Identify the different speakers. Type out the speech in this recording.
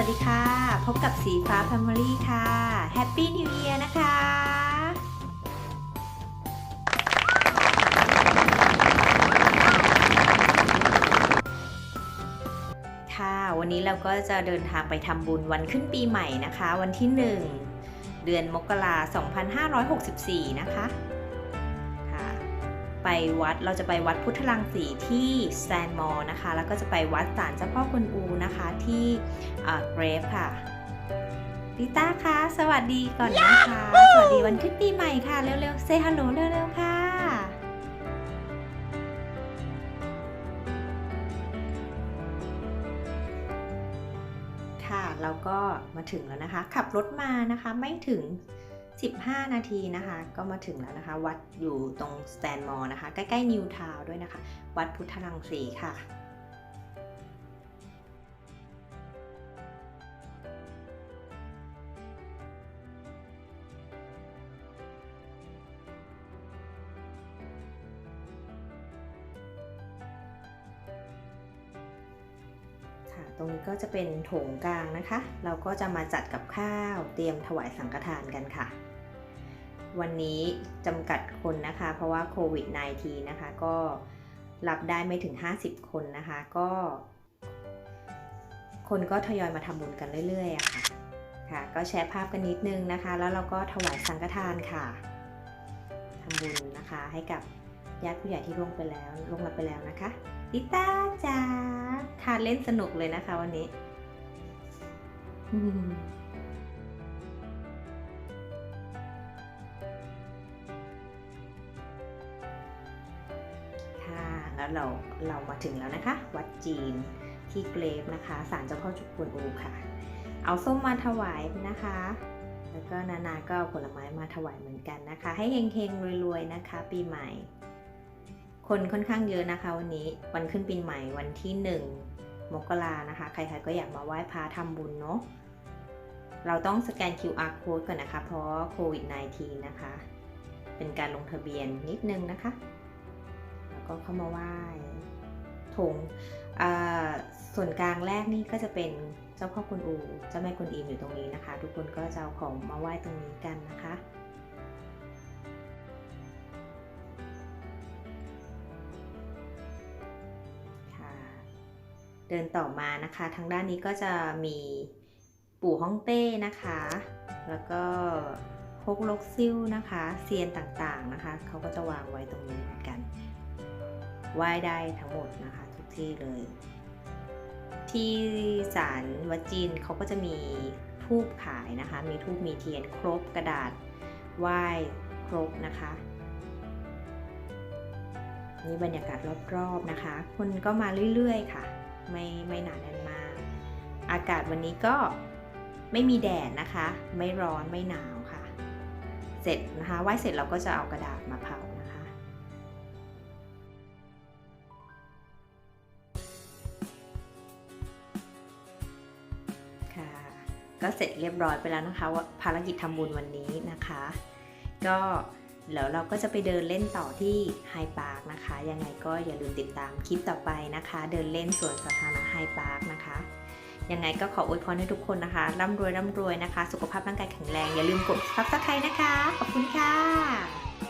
Speaker 1: วัสดีค่ะ พบกับสีฟ้า Family ค่ะ Happy New Year นะคะ ค่ะ วันนี้เราก็จะเดินทางไปทำบุญวันขึ้นปีใหม่นะคะ วันที่ 1 เดือนมกราคม2564 นะคะคะ ไปวัดเราจะไปวัดพุทธลังสีที่สแตนมอลนะคะ แล้วก็จะไปวัดศาลเจ้าพ่อกวนอูนะคะที่เกรฟค่ะลิต้าคะสวัสดีก่อนนะคะ สวัสดีวันขึ้นปีใหม่ค่ะ เร็วๆเซฮัลโหลเร็วๆค่ะค่ะเราก็มาถึงแล้วนะคะ ขับรถมานะคะไม่ถึง 15 นาทีนะคะ ก็มาถึงแล้วนะคะ วัดอยู่ตรงสแตนมอลนะคะ ใกล้ๆนิวทาวด้วยนะคะ วัดพุทธรังสีค่ะค่ะตรงนี้ก็จะเป็นโถงกลางนะคะ เราก็จะมาจัดกับข้าวเตรียมถวายสังฆทานกันค่ะ วันนี้จำกัดคนนะคะ เพราะว่าโควิด -19 นะคะ ก็รับได้ไม่ถึง 50 คนนะคะ ก็ คนก็ทยอยมาทำบุญกันเรื่อยๆอะค่ะ ค่ะ ก็แชร์ภาพกันนิดนึงนะคะ แล้วเราก็ถวายสังฆทานค่ะทำบุญนะคะ ให้กับญาติผู้ใหญ่ที่ล่วงไปแล้วล่วงลับไปแล้วนะคะลิต้าจ๋าค่ะเล่นสนุกเลยนะคะวันนี้ แล้วเราเรามาถึงแล้วนะคะ วัดจีนที่เกรฟนะคะศาลเจ้าพ่อจุกวนอูค่ะ เอาส้มมาถวายนะคะ แล้วก็นานาก็เอาผลไม้มาถวายเหมือนกันนะคะ ให้เฮงๆรวยๆนะคะ ปีใหม่ คนค่อนข้างเยอะนะคะวันนี้วันขึ้นปีใหม่วันที่ 1 มกรานะคะ ใครๆก็อยากมาไหว้พระทำบุญเนาะเราต้องสแกน QR code ก่อนนะคะ เพราะโควิด -19 นะคะ เป็นการลงทะเบียนนิดนึงนะคะ ก็เข้ามาไหว้ถงส่วนกลางแรกนี่ก็จะเป็นเจ้าพ่อกุนอูเจ้าแม่กุนอิมอยู่ตรงนี้นะคะ ทุกคนก็จะเอาของมาไหว้ตรงนี้กันนะคะค่ะเดินต่อมานะคะ ทางด้านนี้ก็จะมีปู่ฮ่องเต้นะคะ แล้วก็ฮกลกซิ่วนะคะ เซียนต่างๆนะคะ เขาก็จะวางไว้ตรงนี้เหมือนกัน ไหว้ได้ทั้งหมดนะคะทุกที่เลย ที่ศาลวัดจีนเขาก็จะมีทูบขายนะคะ มีทูบมีเทียนครบกระดาษไหว้ครบนะคะนี่บรรยากาศรอบๆนะคะ คนก็มาเรื่อยๆค่ะ ไม่ไม่หนาแน่นมาก อากาศวันนี้ก็ไม่มีแดดนะคะ ไม่ร้อนไม่หนาวค่ะ เสร็จนะคะไหว้เสร็จเราก็จะเอากระดาษมาเผา ก็เสร็จเรียบร้อยไปแล้วนะคะว่าภารกิจทำบุญวันนี้นะคะ ก็แล้วเราก็จะไปเดินเล่นต่อที่ไฮพาร์คนะคะ ยังไงก็อย่าลืมติดตามคลิปต่อไปนะคะ เดินเล่นสวนสาธารณะไฮพาร์คนะคะยังไงก็ขออวยพรให้ทุกคนนะคะร่ำรวยร่ำรวยนะคะ สุขภาพร่างกายแข็งแรง อย่าลืมกดซับสไครต์นะคะ ขอบคุณค่ะ